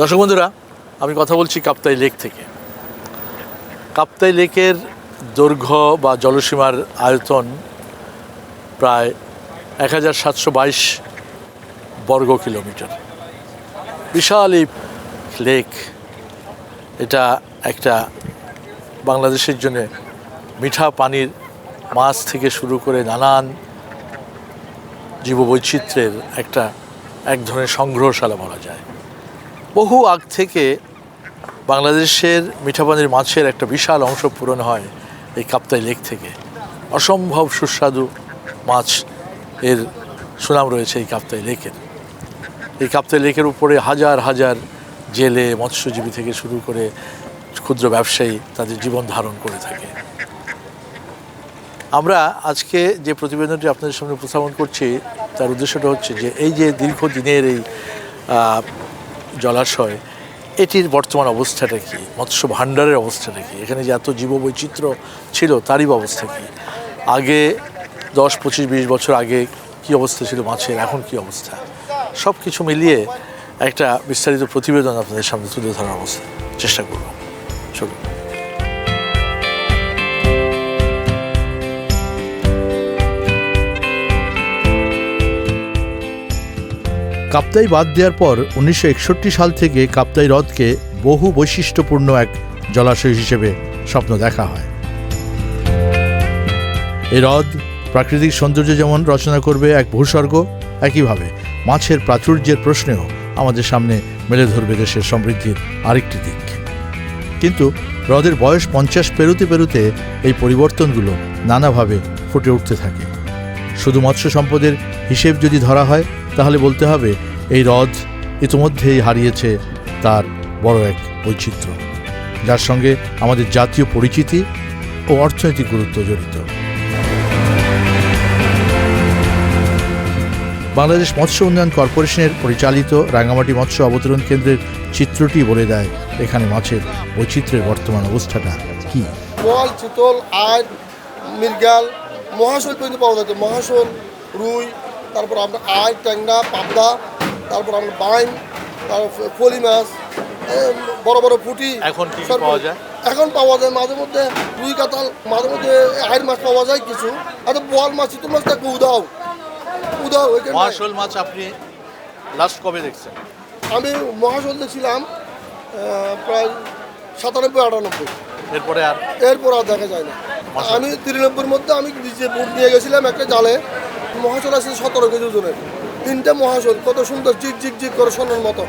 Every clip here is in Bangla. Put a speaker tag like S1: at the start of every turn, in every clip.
S1: দর্শক বন্ধুরা, আমি কথা বলছি কাপ্তাই লেক থেকে। কাপ্তাই লেকের দৈর্ঘ্য বা জলসীমার আয়তন প্রায় এক হাজার সাতশো বাইশ বর্গ কিলোমিটার। বিশাল এই লেক, এটা একটা বাংলাদেশের জন্য মিঠা পানির মাছ থেকে শুরু করে নানান জীববৈচিত্র্যের একটা এক ধরনের সংগ্রহশালা বলা যায়। বহু আগ থেকে বাংলাদেশের মিঠা পানির মাছের একটা বিশাল অংশ পূরণ হয় এই কাপ্তাই লেক থেকে। অসম্ভব সুস্বাদু মাছ এর সুনাম রয়েছে এই কাপ্তাই লেকের। এই কাপ্তাই লেকের উপরে হাজার হাজার জেলে, মৎস্যজীবী থেকে শুরু করে ক্ষুদ্র ব্যবসায়ী তাদের জীবন ধারণ করে থাকে। আমরা আজকে যে প্রতিবেদনটি আপনাদের সামনে উপস্থাপন করছি, তার উদ্দেশ্যটা হচ্ছে যে এই যে দীর্ঘদিনের এই জলাশয়, এটির বর্তমান অবস্থাটা কী? মৎস্য ভাণ্ডারের অবস্থাটা কি? এখানে যে এত জীববৈচিত্র্য ছিল, তারই অবস্থা কী? আগে দশ, পঁচিশ, বিশ বছর আগে কি অবস্থা ছিল মাছের? এখন কি অবস্থা? সব কিছু মিলিয়ে একটা বিস্তারিত প্রতিবেদন আপনাদের সামনে তুলে ধরার অবস্থা। চেষ্টা করব। চলুন কাপ্তাই বাদ দেওয়ার পর উনিশশো একষট্টি সাল থেকে কাপ্তাই হ্রদকে বহু বৈশিষ্ট্যপূর্ণ এক জলাশয় হিসেবে স্বপ্ন দেখা হয়। এই হ্রদ প্রাকৃতিক সৌন্দর্য যেমন রচনা করবে এক ভূস্বর্গ, একইভাবে মাছের প্রাচুর্যের প্রশ্নেও আমাদের সামনে মেলে ধরবে দেশের সমৃদ্ধির আরেকটি দিক। কিন্তু হ্রদের বয়স পঞ্চাশ পেরোতে পেরোতে এই পরিবর্তনগুলো নানাভাবে ফুটে উঠতে থাকে। শুধু মৎস্য সম্পদের হিসেব যদি ধরা হয় তাহলে বলতে হবে, এই হ্রদ ইতোমধ্যেই হারিয়েছে তার বড় এক বৈচিত্র্য, যার সঙ্গে আমাদের জাতীয় পরিচিতি ও অর্থনৈতিক গুরুত্ব জড়িত। বাংলাদেশ মৎস্য উন্নয়ন কর্পোরেশনের পরিচালিত রাঙামাটি মৎস্য অবতরণ কেন্দ্রের চিত্রটি বলে দেয়, এখানে মাছের বৈচিত্র্যের বর্তমান অবস্থাটা কি?
S2: বোয়াল চিতল মৃগাল, মহাশোল পর্যন্ত পাওয়া যাচ্ছে। মহাশোল, রুই তারপর আমরা আয় ট্যাংরা পাবদা তারপর আমরা বাইন তারপর ফলি মাছ বড় বড় পুঁটি।
S1: এখন কি পাওয়া যায়?
S2: এখন পাওয়া যায় মাঝে মধ্যে রুই কাতাল মাঝে মধ্যে আয়ের মাছ পাওয়া যায় কিছু। আর বোয়াল মাছ চিতল মাছ থাকে উদাও। উদাও
S1: মহাশোল মাছ আপনি লাস্ট কবে দেখছেন?
S2: আমি মহাশোল দেখছিলাম প্রায় সাতানব্বই আটানব্বই।
S1: এরপরে আর
S2: এরপর আর দেখা যায় না। আমি তিরানব্বইয়ের মধ্যে আমি নিজে বুট নিয়ে গেছিলাম একটা জালে। মহাশোল আছে সতেরো কেজি ওজনের। তিনটে মহাশোল কত সুন্দর জিক জিক জিক করে সোনার মতো।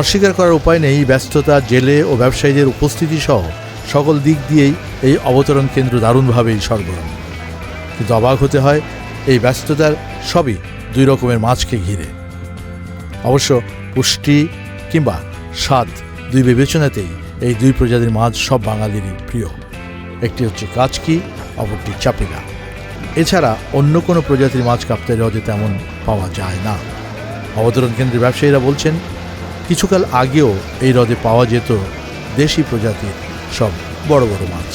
S1: অস্বীকার করার উপায় নেই ব্যস্ততা, জেলে ও ব্যবসায়ীদের উপস্থিতি সহ সকল দিক দিয়েই এই অবতরণ কেন্দ্র দারুণভাবেই সরগরম। কিন্তু অবাক হতে হয়, এই ব্যস্ততার সবই দুই রকমের মাছকে ঘিরে। অবশ্য পুষ্টি কিংবা স্বাদ দুই বিবেচনাতেই এই দুই প্রজাতির মাছ সব বাঙালিরই প্রিয়। একটি হচ্ছে কাচকি অপরটি চাপিলা এছাড়া অন্য কোনো প্রজাতির মাছ কাপ্তাই হ্রদে তেমন পাওয়া যায় না। অবতরণ কেন্দ্রের ব্যবসায়ীরা বলছেন, কিছুকাল আগেও এই হ্রদে পাওয়া যেত দেশি প্রজাতির সব বড় বড় মাছ।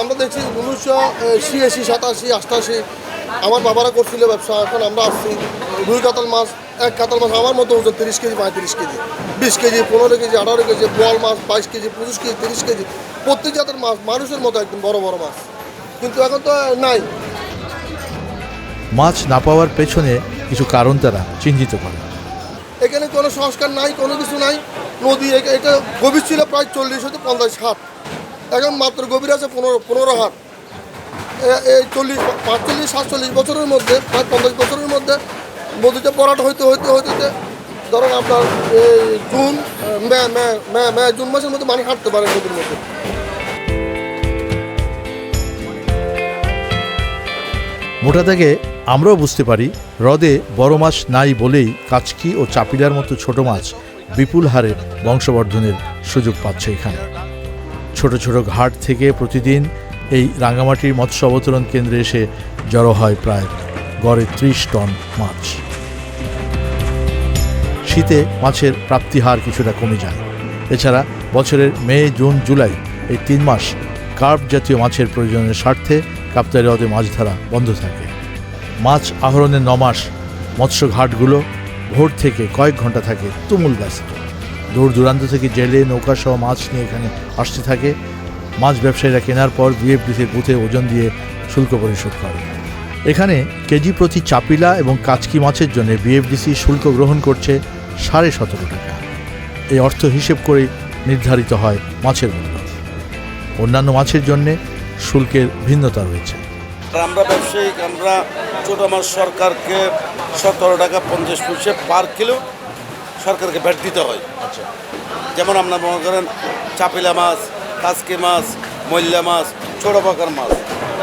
S2: আমরা দেখছি উনিশশো ছিয়াশি, সাতাশি অষ্টাশি আমার বাবারা করছিল ব্যবসা, এখন আমরা আসছি দুই কাতাল মাছ, এক কাতাল মাছ আমার মতো ওজন তিরিশ কেজি, পঁয়ত্রিশ কেজি, বিশ কেজি, পনেরো কেজি, আঠারো কেজি, বোয়াল মাছ বাইশ কেজি, পঁচিশ কেজি, তিরিশ কেজি প্রত্যেক জাতের মাছ মানুষের মতো একদম বড় বড় মাছ। কিন্তু এখন তো নাই।
S1: মাছ না পাওয়ার পেছনে কিছু কারণ তারা চিহ্নিত করে।
S2: এখানে কোনো সংস্কার নাই কোনো কিছু নাই। নদী এটা গভীর ছিল প্রায় চল্লিশ হতে পঞ্চাশ হাত। এখন মাত্র গভীর আছে পনেরো পনেরো হাত। এই চল্লিশ পাঁচচল্লিশ সাতচল্লিশ বছরের মধ্যে প্রায় পঞ্চাশ বছরের মধ্যে নদীতে পরাট হইতে হইতে হইতে ধরেন আপনার এই জুন মে মে মে মে জুন মাসের মধ্যে মানুষ হাঁটতে পারে নদীর মধ্যে।
S1: মোটা থেকে আমরাও বুঝতে পারি, হ্রদে বড় মাছ নাই বলেই কাচকি ও চাপিলার মতো ছোট মাছ বিপুল হারে বংশবর্ধনের সুযোগ পাচ্ছে এখানে। ছোট ছোট ঘাট থেকে প্রতিদিন এই রাঙ্গামাটির মৎস্য অবতরণ কেন্দ্রে এসে জড়ো হয় প্রায় গড়ে ত্রিশ টন মাছ। শীতে মাছের প্রাপ্তিহার কিছুটা কমে যায়। এছাড়া বছরের মে, জুন, জুলাই এই তিন মাস কার্প জাতীয় মাছের প্রয়োজনের স্বার্থে কাপ্তাই হ্রদে মাছ ধরা বন্ধ থাকে। মাছ আহরণের ন মাস মৎস্য ঘাটগুলো ভোর থেকে কয়েক ঘণ্টা থাকে তুমুল ব্যস্ত। দূর দূরান্ত থেকে জেলে, নৌকাসহ মাছ নিয়ে এখানে আসতে থাকে। মাছ ব্যবসায়ীরা কেনার পর বিএফডিসির বুথে ওজন দিয়ে শুল্ক পরিশোধ করে। এখানে কেজি প্রতি চাপিলা এবং কাচকি মাছের জন্য বিএফডিসি শুল্ক গ্রহণ করছে সাড়ে সতেরো টাকা। এই অর্থ হিসেব করে নির্ধারিত হয় মাছের মূল্য। অন্যান্য মাছের জন্যে শুল্কের ভিন্নতা রয়েছে।
S3: আর আমরা ব্যবসায়িক আমরা ছোটো মাছ সরকারকে সতেরো টাকা পঞ্চাশ পয়সা পার কিলো সরকারকে ভ্যাট দিতে হয়। আচ্ছা। যেমন আপনার মনে করেন চাপিলা মাছ কাসকি মাছ মল্লা মাছ ছোটো পাকার মাছ।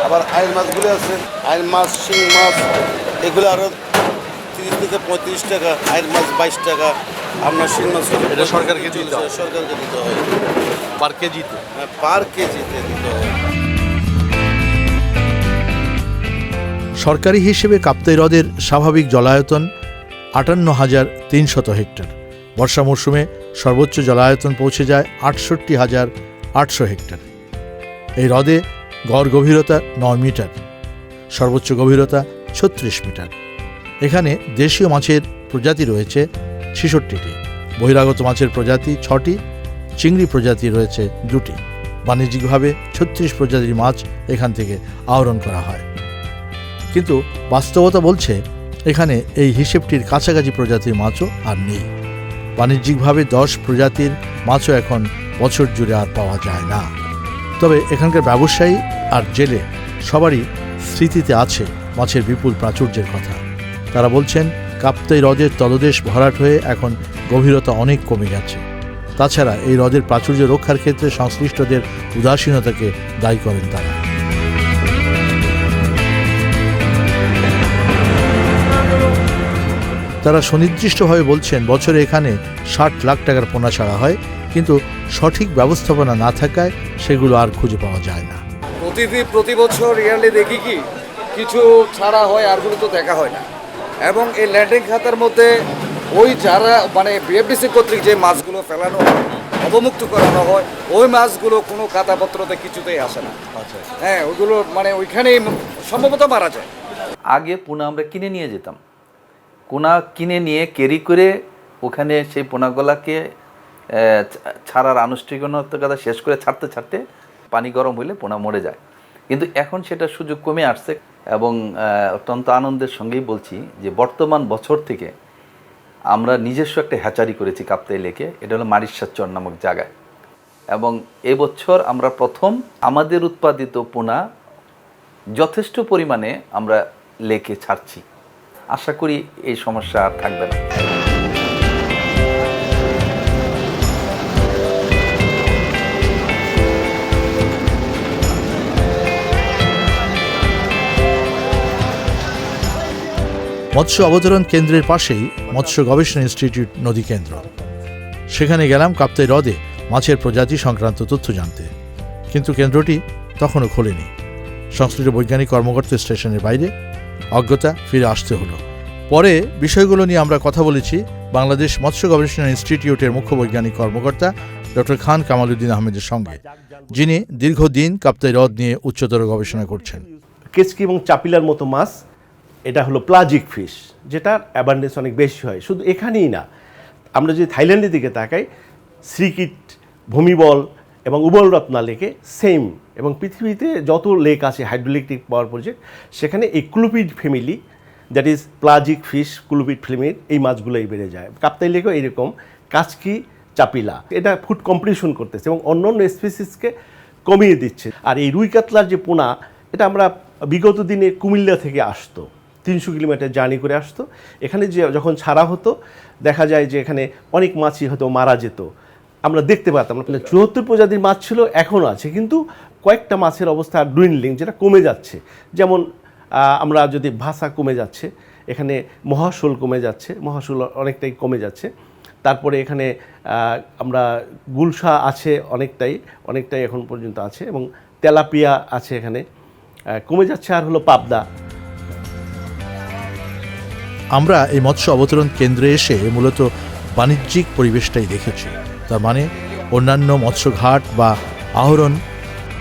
S3: আবার আয়ের মাছগুলি আছে আইন মাছ শিং মাছ এগুলো আরও তিরিশ থেকে পঁয়ত্রিশ টাকা আইন মাছ বাইশ টাকা আপনার শিং মাছ
S1: এটা সরকারকে দিতে হয়?
S3: সরকারকে দিতে হয়।
S1: পার কেজিতে?
S3: হ্যাঁ, পার কেজিতে দিতে হয়।
S1: সরকারি হিসেবে কাপ্তাই হ্রদের স্বাভাবিক জলায়তন আটান্ন হাজার তিনশত হেক্টর। বর্ষা মরশুমে সর্বোচ্চ জলায়তন পৌঁছে যায় আটষট্টি হাজার আটশো হেক্টর। এই হ্রদে গড় গভীরতা নয় মিটার, সর্বোচ্চ গভীরতা ছত্রিশ মিটার। এখানে দেশীয় মাছের প্রজাতি রয়েছে ছেষট্টিটি, বহিরাগত মাছের প্রজাতি ছটি, চিংড়ি প্রজাতি রয়েছে দুটি। বাণিজ্যিকভাবে ছত্রিশ প্রজাতির মাছ এখান থেকে আহরণ করা হয়। কিন্তু বাস্তবতা বলছে, এখানে এই হিসেবটির কাছাকাছি প্রজাতির মাছও আর নেই। বাণিজ্যিকভাবে দশ প্রজাতির মাছও এখন বছর জুড়ে আর পাওয়া যায় না। তবে এখানকার ব্যবসায়ী আর জেলে সবারই স্মৃতিতে আছে মাছের বিপুল প্রাচুর্যের কথা। তারা বলছেন, কাপ্তাই হ্রদের তলদেশ ভরাট হয়ে এখন গভীরতা অনেক কমে গেছে। তাছাড়া এই হ্রদের প্রাচুর্য রক্ষার ক্ষেত্রে সংশ্লিষ্টদের উদাসীনতাকে দায়ী করেন তারা। তারা সুনির্দিষ্টভাবে বলছেন বছরে এখানে ষাট লাখ টাকার পোনা ছাড়া হয় কিন্তু সঠিক ব্যবস্থাপনা না থাকায় সেগুলো আর খুঁজে পাওয়া যায় না।
S4: প্রতিদিন প্রতি বছর ইয়ারলি দেখি কি কিছু ছাড়া হয় আরগুলো তো দেখা হয় না। এবং এই ল্যান্ডিং খাতার মধ্যে ওই যারা মানে বিএফডিসি কর্তৃক যে মাছগুলো ফেলানো হয় অবমুক্ত করানো হয় ওই মাছগুলো কোনো খাতাপত্রতে কিছুতেই আসে না। হ্যাঁ ওইগুলো মানে ওইখানেই সম্ভবত মারা যায়।
S5: আগে পোনা আমরা কিনে নিয়ে যেতাম। পোনা কিনে নিয়ে ক্যারি করে ওখানে সেই পোনাগুলাকে ছাড়ার আনুষ্ঠানিকতা শেষ করে ছাড়তে ছাড়তে পানি গরম হইলে পোনা মরে যায়। কিন্তু এখন সেটা সুযোগ কমে আসছে এবং অত্যন্ত আনন্দের সঙ্গেই বলছি যে বর্তমান বছর থেকে আমরা নিজস্ব একটা হ্যাচারি করেছি কাপ্তাই লেকে, এটা হলো মারিশাচর নামক জায়গায়। এবং এবছর আমরা প্রথম আমাদের উৎপাদিত পোনা যথেষ্ট পরিমাণে আমরা লেকে ছাড়ছি। আশা করি এই সমস্যা আর থাকবে না।
S1: মৎস্য অবতরণ কেন্দ্রের পাশেই মৎস্য গবেষণা ইনস্টিটিউট নদী কেন্দ্র। সেখানে গেলাম কাপ্তাই হ্রদে মাছের প্রজাতি সংক্রান্ত তথ্য জানতে। কিন্তু কেন্দ্রটি তখনও খোলেনি। সংশ্লিষ্ট বৈজ্ঞানিক কর্মকর্তা স্টেশনের বাইরে অজ্ঞতা ফিরে আসতে হলো। পরে বিষয়গুলো নিয়ে আমরা কথা বলেছি বাংলাদেশ মৎস্য গবেষণা ইনস্টিটিউটের মুখ্য বৈজ্ঞানিক কর্মকর্তা ডক্টর খান কামালুদ্দিন আহমেদের সঙ্গে, যিনি দীর্ঘদিন কাপ্তাই হ্রদ নিয়ে উচ্চতর গবেষণা করছেন।
S6: কেচকি এবং চাপিলার মতো মাছ, এটা হলো প্লাজিক ফিশ যেটার অ্যাবান্ডেন্স অনেক বেশি হয়। শুধু এখানেই না, আমরা যদি থাইল্যান্ডের দিকে তাকাই, শ্রীকিট, ভূমিবল এবং উবলরত্না লেকে সেম এবং পৃথিবীতে যত লেক আছে হাইড্রোইলেকট্রিক পাওয়ার প্রজেক্ট সেখানে এই clupeid family that is pelagic fish clupeid ফ্যামিলির এই মাছগুলোই বেড়ে যায়। কাপ্তাই লেকেও এরকম কাচকি চাপিলা, এটা ফুড কম্পিটিশন করতেছে এবং অন্য অন্য স্পিসিসকে কমিয়ে দিচ্ছে। আর এই রুই কাতলার যে পোনা, এটা আমরা বিগত দিনে কুমিল্লা থেকে আসতো, তিনশো কিলোমিটার জার্নি করে আসতো। এখানে যে যখন ছাড়া হতো, দেখা যায় যে এখানে অনেক মাছই হয়তো মারা যেত। আমরা দেখতে মানে চুয়াত্তর প্রজাতির মাছ ছিল এখনও আছে। কিন্তু কয়েকটা মাছের অবস্থা ডুইনলিং যেটা কমে যাচ্ছে। যেমন আমরা যদি ভাষা কমে যাচ্ছে, এখানে মহাশোল কমে যাচ্ছে, মহাশোল অনেকটাই কমে যাচ্ছে। তারপরে এখানে আমরা গুলশা আছে অনেকটাই অনেকটাই এখন পর্যন্ত আছে এবং তেলাপিয়া আছে এখানে। কমে যাচ্ছে আর হলো পাবদা।
S1: আমরা এই মৎস্য অবতরণ কেন্দ্রে এসে মূলত বাণিজ্যিক পরিবেশটাই দেখেছি। তার মানে অন্যান্য মৎস্য ঘাট বা আহরণ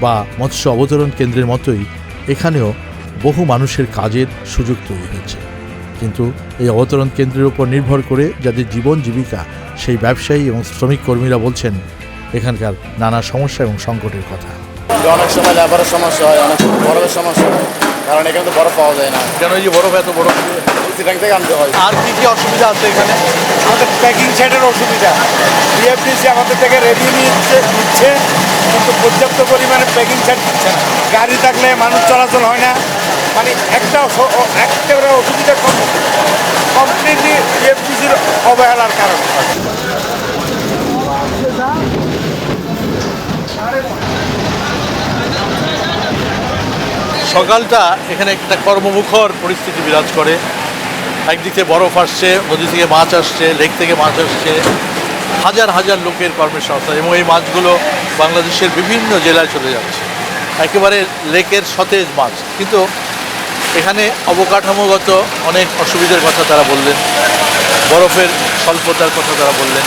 S1: বা মৎস্য অবতরণ কেন্দ্রের মতোই এখানেও বহু মানুষের কাজের সুযোগ তৈরি হয়েছে। কিন্তু এই অবতরণ কেন্দ্রের উপর নির্ভর করে যাদের জীবন জীবিকা সেই ব্যবসায়ী এবং শ্রমিক কর্মীরা বলছেন এখানকার নানা সমস্যা এবং সংকটের কথা।
S7: অনেক সময় লেবারের সমস্যা হয় অনেক বরফের সমস্যা হয়। কারণ এখানে তো বরফ পাওয়া যায় না।
S1: কেন এই যে বরফ এত বরফ?
S7: চিটাং থেকে আনতে হয়।
S1: আর কি কি অসুবিধা আছে এখানে?
S8: আমাদের প্যাকিং সাইডের অসুবিধা। বিএফডিসি আমাদের থেকে রেভিনিউ নিচ্ছে নিচ্ছে কিন্তু পর্যাপ্ত পরিমাণে প্যাকিং সাইড দিচ্ছে না। গাড়ি থাকলে মানুষ চলাচল হয় না। মানে একটা একেবারে অসুবিধা কম কমপ্লিটলি বিএফডিসির অবহেলার কারণে।
S1: সকালটা এখানে একটা কর্মমুখর পরিস্থিতি বিরাজ করে। একদিক থেকে বরফ আসছে, নদী থেকে মাছ আসছে, লেক থেকে মাছ আসছে, হাজার হাজার লোকের কর্মসংস্থান এবং এই মাছগুলো বাংলাদেশের বিভিন্ন জেলায় চলে যাচ্ছে। একেবারে লেকের সতেজ মাছ। কিন্তু এখানে অবকাঠামোগত অনেক অসুবিধার কথা তারা বললেন, বরফের স্বল্পতার কথা তারা বললেন।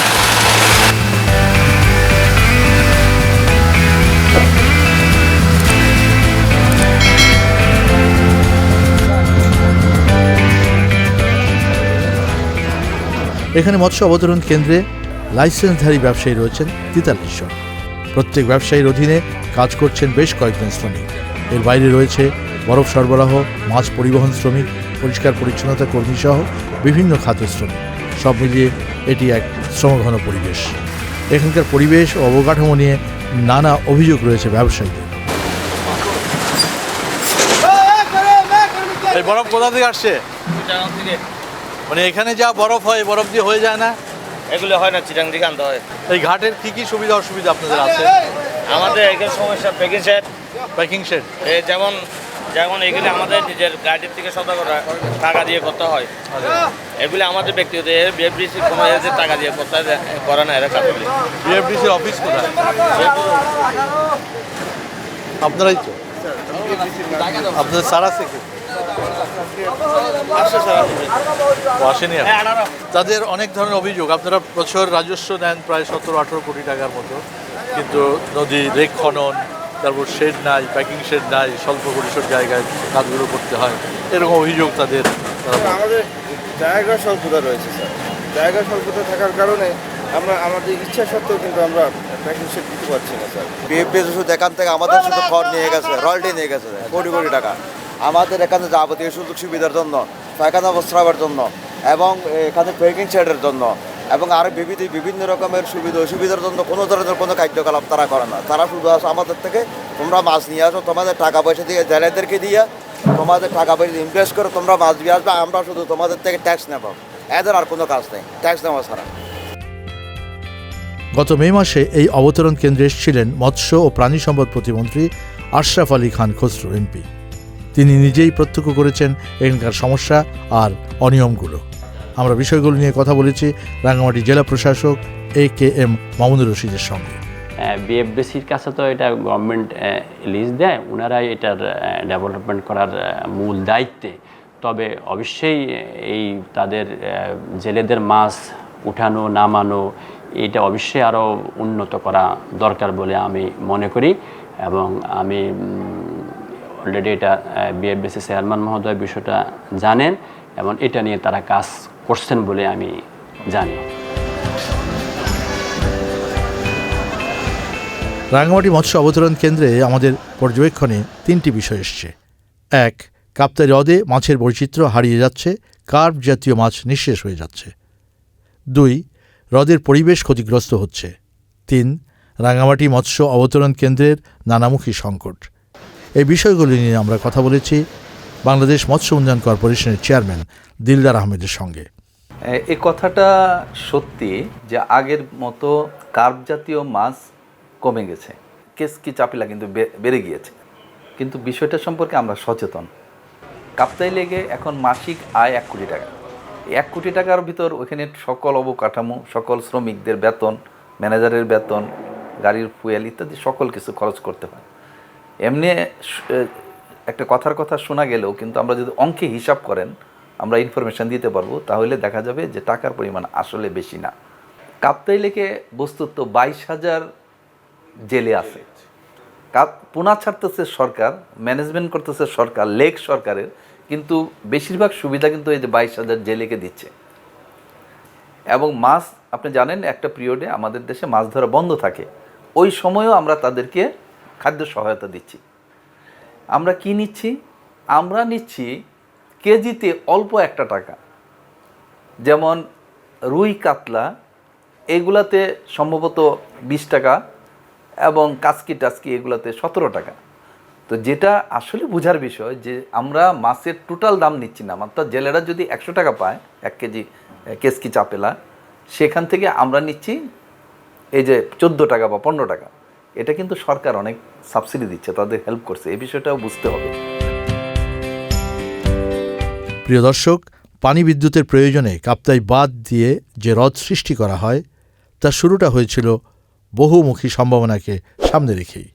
S1: এখানে মৎস্য অবতরণ কেন্দ্রে লাইসেন্সধারী ব্যবসায়ী রয়েছেন তেতাল্লিশ জন প্রত্যেক ব্যবসায়ীর অধীনে কাজ করছেন বেশ কয়েকজন শ্রমিক। এর বাইরে রয়েছে বরফ সরবরাহ মাছ পরিবহন শ্রমিক পরিষ্কার পরিচ্ছন্নতা কর্মী সহ বিভিন্ন খাতের শ্রমিক। সব মিলিয়ে এটি এক শ্রমঘন পরিবেশ। এখানকার পরিবেশ ও অবকাঠামো নিয়ে নানা অভিযোগ রয়েছে ব্যবসায়ীদের। বরফ কোথা থেকে আসছে? মানে এখানে যা বরফ হয় বরফ দিয়ে হয়ে যায় না?
S9: এগুলো হয় না চিটাং দিকে আনতে হয়।
S1: এই ঘাটের কি কি সুবিধা অসুবিধা আপনাদের আছে?
S9: আমাদের এখানে সমস্যা প্যাকিং সেট
S1: প্যাকিং শেড
S9: যেমন যেমন এগুলি আমাদের নিজের গাড়ির থেকে সদা করা টাকা দিয়ে করতে হয়। এগুলি আমাদের ব্যক্তিগত বিএফডিসি কোনো এতে টাকা দিয়ে করতে হয়, করে না এরা কাটলি
S1: বিএফডিসির অফিস কোথায়? আপনারাই তো? আপনাদের সারা ও আসেনি তাদের অনেক ধরনের অভিযোগ। আপনারা বছর রাজস্ব নেন প্রায় সতেরো আঠেরো কোটি টাকার মতো। কিন্তু নদী লেক খনন তারপর শেড নাই প্যাকিং শেড নাই স্বল্প পরিসর জায়গায় কাজগুলো করতে হয়। এরকম অভিযোগ তাদের।
S8: আমাদের জায়গা স্বল্পতা রয়েছে স্যার। জায়গা স্বল্পতা থাকার কারণে আমরা আমাদের ইচ্ছা সত্ত্বেও কিন্তু আমরা প্যাকিং শেড দিতে পারছি না স্যার।
S7: বিএফডিসি শুধু এখান থেকে আমাদের শুধু খড় নিয়ে গেছে রয়্যালটি নিয়ে গেছে কোটি কোটি টাকা। আমাদের এখানে যাবতীয় সুযোগ সুবিধার জন্য, পায়খানা প্রস্রাবের জন্য এবং এখানে প্যাকিং শেডের জন্য এবং আরও বিবিধ, বিভিন্ন রকমের সুবিধা, অসুবিধার জন্য কোনো ধরনের কোনো কার্যকলাপ তারা করে না। তারা শুধু আসে আমাদের থেকে তোমরা মাছ নিয়ে আসো, তোমাদের টাকা পয়সা দিয়ে জেলেদেরকে দিয়ে তোমাদের টাকা পয়সা ইনভেস্ট করে তোমরা মাছ দিয়ে আসবে, আমরা শুধু তোমাদের থেকে ট্যাক্স নেব। এদের আর কোনো কাজ নেই ট্যাক্স নেওয়া ছাড়া।
S1: গত মে মাসে এই অবতরণ কেন্দ্রে এসেছিলেন মৎস্য ও প্রাণী সম্পদ প্রতিমন্ত্রী আশরাফ আলী খান খসরু এমপি। তিনি নিজেই প্রত্যক্ষ করেছেন এখানকার সমস্যা আর অনিয়মগুলো। আমরা বিষয়গুলো নিয়ে কথা বলেছি রাঙ্গামাটি জেলা প্রশাসক এ কে এম মামুনুর রশিদের সঙ্গে।
S10: বিএফডিসির কাছে তো এটা গভর্নমেন্ট লিজ দেয়। ওনারাই এটার ডেভেলপমেন্ট করার মূল দায়িত্বে। তবে অবশ্যই এই তাদের জেলেদের মাছ উঠানো, নামানো, এটা অবশ্যই আরও উন্নত করা দরকার বলে আমি মনে করি। এবং আমি অলরেডি এটা বিএফডিসি চেয়ারম্যান মহোদয় বিষয়টা জানেন এবং এটা নিয়ে তারা কাজ করছেন বলে আমি জানি।
S1: রাঙামাটি মৎস্য অবতরণ কেন্দ্রে আমাদের পর্যবেক্ষণে তিনটি বিষয় এসছে। এক, কাপ্তাই হ্রদে মাছের বৈচিত্র্য হারিয়ে যাচ্ছে কার্ভ জাতীয় মাছ নিঃশেষ হয়ে যাচ্ছে। দুই, হ্রদের পরিবেশ ক্ষতিগ্রস্ত হচ্ছে। তিন রাঙামাটি মৎস্য অবতরণ কেন্দ্রের নানামুখী সংকট। এই বিষয়গুলি নিয়ে আমরা কথা বলেছি বাংলাদেশ মৎস্য উন্নয়ন কর্পোরেশনের চেয়ারম্যান দিলদার আহমেদের সঙ্গে।
S5: এ- কথাটা সত্যি যে আগের মতো কার্প জাতীয় মাছ কমে গেছে। কেসকি চাপিলা কিন্তু বেড়ে গিয়েছে। কিন্তু বিষয়টা সম্পর্কে আমরা সচেতন। কাপ্তাই লেগে এখন মাসিক আয় এক কোটি টাকা। এক কোটি টাকার ভিতর ওখানে সকল অবকাঠামো, সকল শ্রমিকদের বেতন, ম্যানেজারের বেতন, গাড়ির ফুয়েল ইত্যাদি সকল কিছু খরচ করতে হয়। এমনি একটা কথার কথা শোনা গেলেও কিন্তু আমরা যদি অঙ্কে হিসাব করেন, আমরা ইনফরমেশন দিতে পারব, তাহলে দেখা যাবে যে টাকার পরিমাণ আসলে বেশি না। কাপ্তাই লেকে বস্তুত বাইশ হাজার জেলে আছে। কাপ, পোনা ছাড়তেছে সরকার ম্যানেজমেন্ট করতেছে সরকার, লেক সরকারের, কিন্তু বেশিরভাগ সুবিধা কিন্তু এই যে বাইশ হাজার জেলেকে দিচ্ছে। এবং মাছ, আপনি জানেন, একটা পিরিয়ডে আমাদের দেশে মাছ ধরা বন্ধ থাকে। ওই সময়ও আমরা তাদেরকে খাদ্য সহায়তা দিচ্ছি। আমরা কি নিচ্ছি? আমরা নিচ্ছি কেজিতে অল্প একটা টাকা। যেমন রুই কাতলা, এগুলাতে সম্ভবত বিশ টাকা এবং কাসকি টাসকি এগুলাতে সতেরো টাকা। তো যেটা আসলে বোঝার বিষয় যে আমরা মাছের টোটাল দাম নিচ্ছি না, অর্থাৎ জেলেরা যদি একশো টাকা পায়, এক কেজি কেসকি চাপেলা, সেখান থেকে আমরা নিচ্ছি এই যে চোদ্দ টাকা বা পনেরো টাকা। এটা কিন্তু সরকার অনেক সাবসিডি দিচ্ছে, তাদের হেল্প করছে, এই বিষয়টাও বুঝতে হবে।
S1: প্রিয় দর্শক, পানি বিদ্যুতের প্রয়োজনে কাপ্তাই বাদ দিয়ে যে হ্রদ সৃষ্টি করা হয় তার শুরুটা হয়েছিল বহুমুখী সম্ভাবনাকে সামনে রেখেই।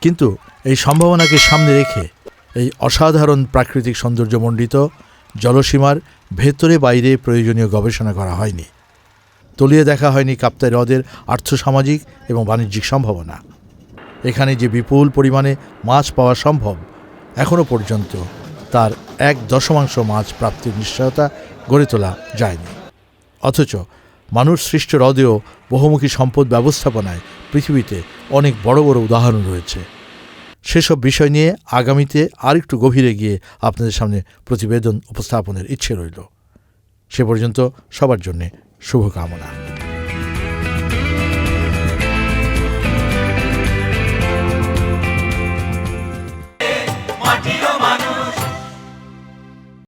S1: কিন্তু এই সম্ভাবনাকে সামনে রেখে এই অসাধারণ প্রাকৃতিক সৌন্দর্যমণ্ডিত জলসীমার ভেতরে বাইরে প্রয়োজনীয় গবেষণা করা হয়নি। তলিয়ে দেখা হয়নি কাপ্তাই হ্রদের আর্থসামাজিক এবং বাণিজ্যিক সম্ভাবনা। এখানে যে বিপুল পরিমাণে মাছ পাওয়া সম্ভব এখনও পর্যন্ত তার এক দশমাংশ মাছ প্রাপ্তির নিশ্চয়তা গড়ে তোলা যায়নি। অথচ মানুষ সৃষ্ট হ্রদেও বহুমুখী সম্পদ ব্যবস্থাপনায় পৃথিবীতে অনেক বড় বড় উদাহরণ রয়েছে। সেসব বিষয় নিয়ে আগামীতে আরেকটু গভীরে গিয়ে আপনাদের সামনে প্রতিবেদন উপস্থাপনের ইচ্ছে রইল। সে পর্যন্ত সবার জন্যে শুভকামনা।